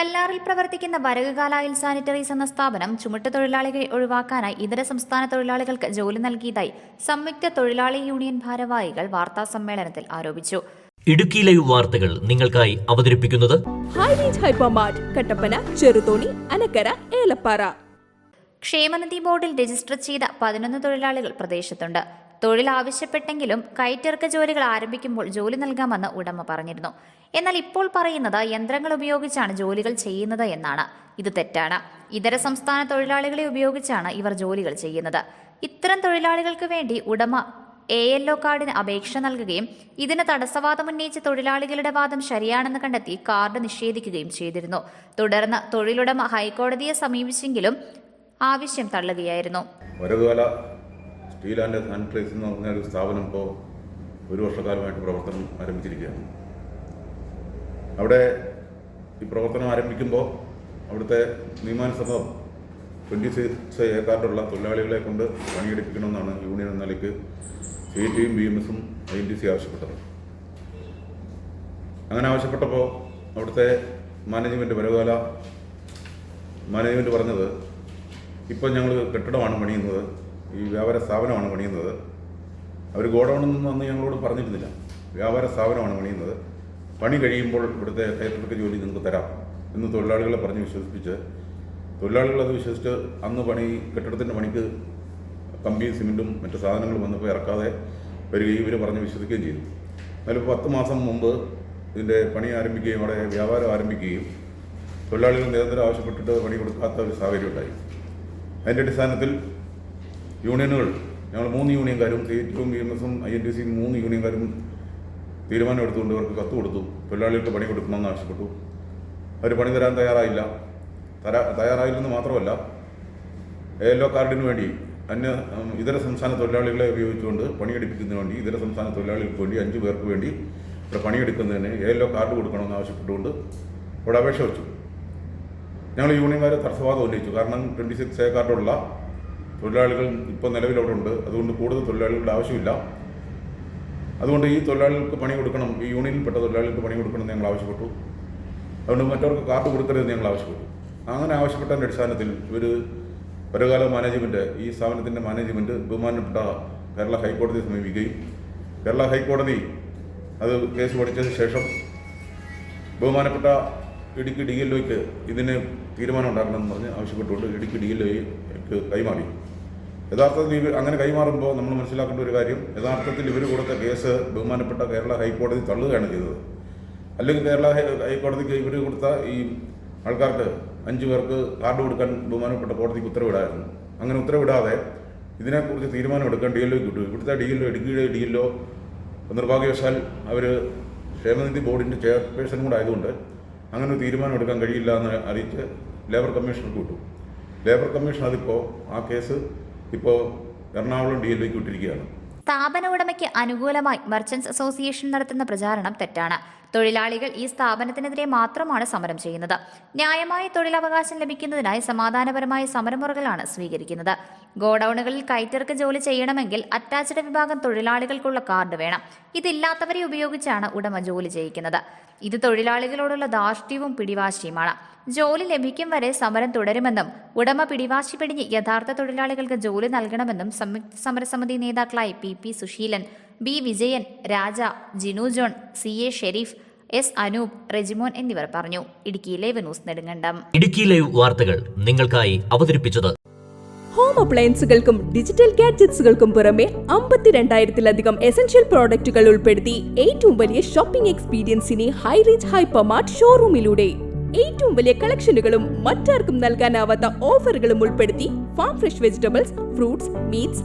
കല്ലാറിൽ പ്രവർത്തിക്കുന്ന വരകുകാലായിൽ സാനിറ്ററീസ് എന്ന സ്ഥാപനം ചുമട്ട് തൊഴിലാളികളെ ഒഴിവാക്കാനായി ഇതര സംസ്ഥാന തൊഴിലാളികൾക്ക് ജോലി നൽകിയതായി സംയുക്ത തൊഴിലാളി യൂണിയൻ ഭാരവാഹികൾ വാർത്താ സമ്മേളനത്തിൽ ആരോപിച്ചു. ഇടുക്കി ലൈവ് വാർത്തകൾ നിങ്ങൾക്കായി അവതരിപ്പിക്കുന്നത് കട്ടപ്പന ചെറുതോണി അനക്കര ഏലപ്പാറ. ക്ഷേമനിധി ബോർഡിൽ രജിസ്റ്റർ ചെയ്ത പതിനൊന്ന് തൊഴിലാളികൾ പ്രദേശത്തുണ്ട്. തൊഴിൽ ആവശ്യപ്പെട്ടെങ്കിലും കയറ്റിറക്ക ജോലികൾ ആരംഭിക്കുമ്പോൾ ജോലി നൽകാമെന്ന് ഉടമ പറഞ്ഞിരുന്നു. എന്നാൽ ഇപ്പോൾ പറയുന്നത് യന്ത്രങ്ങൾ ഉപയോഗിച്ചാണ് ജോലികൾ ചെയ്യുന്നത് എന്നാണ്. ഇത് തെറ്റാണ്. ഇതര സംസ്ഥാന തൊഴിലാളികളെ ഉപയോഗിച്ചാണ് ഇവർ ജോലികൾ ചെയ്യുന്നത്. ഇത്തരം തൊഴിലാളികൾക്ക് വേണ്ടി ഉടമ എ എൽ ഒ കാർഡിന് അപേക്ഷ നൽകുകയും ഇതിന് തടസ്സവാദം ഉന്നയിച്ച തൊഴിലാളികളുടെ വാദം ശരിയാണെന്ന് കണ്ടെത്തി കാർഡ് നിഷേധിക്കുകയും ചെയ്തിരുന്നു. തുടർന്ന് തൊഴിലുടമ ഹൈക്കോടതിയെ സമീപിച്ചെങ്കിലും ആവശ്യം തള്ളുകയായിരുന്നു. ആൻഡ് സാനിറ്റൈസ് എന്ന് പറഞ്ഞ ഒരു സ്ഥാപനം ഇപ്പോൾ ഒരു വർഷക്കാലമായിട്ട് പ്രവർത്തനം ആരംഭിച്ചിരിക്കുകയാണ്. അവിടെ ഈ പ്രവർത്തനം ആരംഭിക്കുമ്പോൾ അവിടുത്തെ നിയമാനുസൃതം ട്വന്റി സിക്സ് ഏക്കാർഡുള്ള തൊഴിലാളികളെ കൊണ്ട് പണിയെടുപ്പിക്കണമെന്നാണ് യൂണിയൻ എന്ന നിലയ്ക്ക് സി ടിയും ബി എം എസും ഐ എൻ ടി സി ആവശ്യപ്പെട്ടത്. അങ്ങനെ ആവശ്യപ്പെട്ടപ്പോൾ അവിടുത്തെ മാനേജ്മെന്റ് വരകുകാല മാനേജ്മെന്റ് പറഞ്ഞത് ഇപ്പം ഞങ്ങൾ കെട്ടിടമാണ് പണിയുന്നത്. ഈ വ്യാപാര സ്ഥാപനമാണ് പണിയുന്നത്. അവർ ഗോഡൗണിൽ അന്ന് ഞങ്ങളോട് പറഞ്ഞിരുന്നില്ല. വ്യാപാര സ്ഥാപനമാണ് പണിയുന്നത്. പണി കഴിയുമ്പോൾ ഇവിടുത്തെ കയറ്റിറക്ക ജോലി നിങ്ങൾക്ക് തരാം എന്ന് തൊഴിലാളികളെ പറഞ്ഞ് വിശ്വസിപ്പിച്ച് തൊഴിലാളികൾ അത് വിശ്വസിച്ച് അന്ന് പണി കെട്ടിടത്തിന്റെ പണിക്ക് കമ്പിയും സിമെന്റും മറ്റു സാധനങ്ങളും വന്നപ്പോൾ ഇറക്കാതെ വരികയും ഇവർ പറഞ്ഞ് വിശ്വസിക്കുകയും ചെയ്തു. എന്നാലും പത്ത് മാസം മുമ്പ് ഇതിന്റെ പണി ആരംഭിക്കുകയും അവിടെ വ്യാപാരം ആരംഭിക്കുകയും തൊഴിലാളികൾ നിരന്തരം ആവശ്യപ്പെട്ടിട്ട് പണി കൊടുക്കാത്ത ഒരു സാഹചര്യം ഉണ്ടായി. അതിന്റെ അടിസ്ഥാനത്തിൽ യൂണിയനുകൾ. ഞങ്ങൾ മൂന്ന് യൂണിയൻകാരും സി ടിയും ബി എം എസും ഐ എൻ ടി സിയും മൂന്ന് യൂണിയൻകാരും തീരുമാനം എടുത്തുകൊണ്ട് ഇവർക്ക് കത്ത് കൊടുത്തു. തൊഴിലാളികൾക്ക് പണി കൊടുക്കണമെന്ന് ആവശ്യപ്പെട്ടു. അവർ പണി തരാൻ തയ്യാറായില്ല. തരാ തയ്യാറായില്ലെന്ന് മാത്രമല്ല യെല്ലോ കാർഡിന് വേണ്ടി അന്യ ഇതര സംസ്ഥാന തൊഴിലാളികളെ ഉപയോഗിച്ചുകൊണ്ട് പണിയെടുപ്പിക്കുന്നതിന് വേണ്ടി ഇതര സംസ്ഥാന തൊഴിലാളികൾക്ക് വേണ്ടി അഞ്ച് പേർക്ക് വേണ്ടി ഇവിടെ പണിയെടുക്കുന്നതിന് ഒ കാർഡ് കൊടുക്കണമെന്ന് ആവശ്യപ്പെട്ടുകൊണ്ട് ഇവിടെ അപേക്ഷ വെച്ചു. ഞങ്ങൾ യൂണിയൻകാരെ തടസ്സവാദം ഉന്നയിച്ചു. കാരണം ട്വന്റി സിക്സ് എ കാർഡുള്ള തൊഴിലാളികൾ ഇപ്പോൾ നിലവിലവിടെ ഉണ്ട് അതുകൊണ്ട് കൂടുതൽ തൊഴിലാളികളുടെ ആവശ്യമില്ല. അതുകൊണ്ട് ഈ തൊഴിലാളികൾക്ക് പണി കൊടുക്കണം. ഈ യൂണിയനിൽപ്പെട്ട തൊഴിലാളികൾക്ക് പണി കൊടുക്കണം എന്ന് ഞങ്ങൾ ആവശ്യപ്പെട്ടു. അതുകൊണ്ട് മറ്റവർക്ക് കാർഡ് കൊടുക്കരുതെന്ന് ഞങ്ങൾ ആവശ്യപ്പെട്ടു. അങ്ങനെ ആവശ്യപ്പെട്ടതിന്റെ അടിസ്ഥാനത്തിൽ ഇവർ പരകാല മാനേജ്മെന്റ് ഈ സ്ഥാപനത്തിന്റെ മാനേജ്മെന്റ് ബഹുമാനപ്പെട്ട കേരള ഹൈക്കോടതിയെ സമീപിക്കുകയും കേരള ഹൈക്കോടതി അത് കേസ് പഠിച്ചതിന് ശേഷം ബഹുമാനപ്പെട്ട ഇടുക്കി ഡി എൽ ഒക്ക് ഇതിന് തീരുമാനം ഉണ്ടാക്കണമെന്ന് പറഞ്ഞ് ആവശ്യപ്പെട്ടുകൊണ്ട് ഇടുക്കി ഡി എൽ ഒക്ക് കൈമാറി. യഥാർത്ഥത്തിൽ ഇവർ അങ്ങനെ കൈമാറുമ്പോൾ നമ്മൾ മനസ്സിലാക്കേണ്ട ഒരു കാര്യം യഥാർത്ഥത്തിൽ ഇവർ കൊടുത്ത കേസ് ബഹുമാനപ്പെട്ട കേരള ഹൈക്കോടതി തള്ളുകയാണ് ചെയ്തത്. അല്ലെങ്കിൽ കേരള ഹൈക്കോടതിക്ക് ഇവർ കൊടുത്ത ഈ ആൾക്കാർക്ക് അഞ്ച് പേർക്ക് കാർഡ് കൊടുക്കാൻ ബഹുമാനപ്പെട്ട കോടതിക്ക് ഉത്തരവിടായിരുന്നു. അങ്ങനെ ഉത്തരവിടാതെ ഇതിനെക്കുറിച്ച് തീരുമാനമെടുക്കാൻ ഡി എൽ ഒക്കെ കിട്ടും ഇവിടുത്തെ ഡി എൽ ഒ ഇടുക്കിയുടെ ഡി എൽ ഒ നിർഭാഗ്യവശാൽ അവർ ക്ഷേമനിധി ബോർഡിന്റെ ചെയർപേഴ്സൺ കൂടെ ആയതുകൊണ്ട് അങ്ങനെ തീരുമാനം എടുക്കാൻ കഴിയില്ല എന്ന് അറിയിച്ച് ലേബർ കമ്മീഷണർക്ക് വിട്ടു ലേബർ കമ്മീഷൻ അതിപ്പോ ആ കേസ് ഇപ്പോ എറണാകുളം ഡി എൽ വിട്ടിരിക്കുകയാണ് സ്ഥാപന ഉടമയ്ക്ക് അനുകൂലമായി മർച്ചന്റ്സ് അസോസിയേഷൻ നടത്തുന്ന പ്രചാരണം തെറ്റാണ്. തൊഴിലാളികൾ ഈ സ്ഥാപനത്തിനെതിരെ മാത്രമാണ് സമരം ചെയ്യുന്നത്. ന്യായമായ തൊഴിലവകാശം ലഭിക്കുന്നതിനായി സമാധാനപരമായ സമരമുറകളാണ് സ്വീകരിക്കുന്നത്. ഗോഡൌണുകളിൽ കയറ്റിറക്ക് ജോലി ചെയ്യണമെങ്കിൽ അറ്റാച്ച്ഡ് വിഭാഗം തൊഴിലാളികൾക്കുള്ള കാർഡ് വേണം. ഇതില്ലാത്തവരെ ഉപയോഗിച്ചാണ് ഉടമ ജോലി ചെയ്യിക്കുന്നത്. ഇത് തൊഴിലാളികളോടുള്ള ധാർഷ്ട്യവും പിടിവാശിയുമാണ്. ജോലി ലഭിക്കും വരെ സമരം തുടരുമെന്നും ഉടമ പിടിവാശി പിടിഞ്ഞ് യഥാർത്ഥ തൊഴിലാളികൾക്ക് ജോലി നൽകണമെന്നും സംയുക്ത സമരസമിതി നേതാക്കളായ P P Susheelan B Vijayan Raja Jinu John C A Sherif S Anoop Rejimon എന്നിവർ പറഞ്ഞു. Idukki live news Nedumkandam. Idukki live വാർത്തകൾ നിങ്ങൾക്കായി അവതരിപ്പിച്ചത്. ഹോം അപ്ലയൻസുകൾക്കും ഡിജിറ്റൽ ഗാഡ്ജറ്റ്സുകൾക്കും പുറമെ അമ്പത്തിരണ്ടായിരത്തിലധികം എസൻഷ്യൽ പ്രോഡക്റ്റുകൾ ഉൾപ്പെടുത്തി ഏറ്റവും വലിയ ഷോപ്പിംഗ് എക്സ്പീരിയൻസിനെ ഹൈ ഹൈപ്പർ മാർട്ട് ഷോറൂമിലൂടെ ഏറ്റവും വലിയ കളക്ഷനുകളും മറ്റാർക്കും നൽകാനാവാത്ത ഓഫറുകളും ഉൾപ്പെടുത്തി farm fresh vegetables fruits meats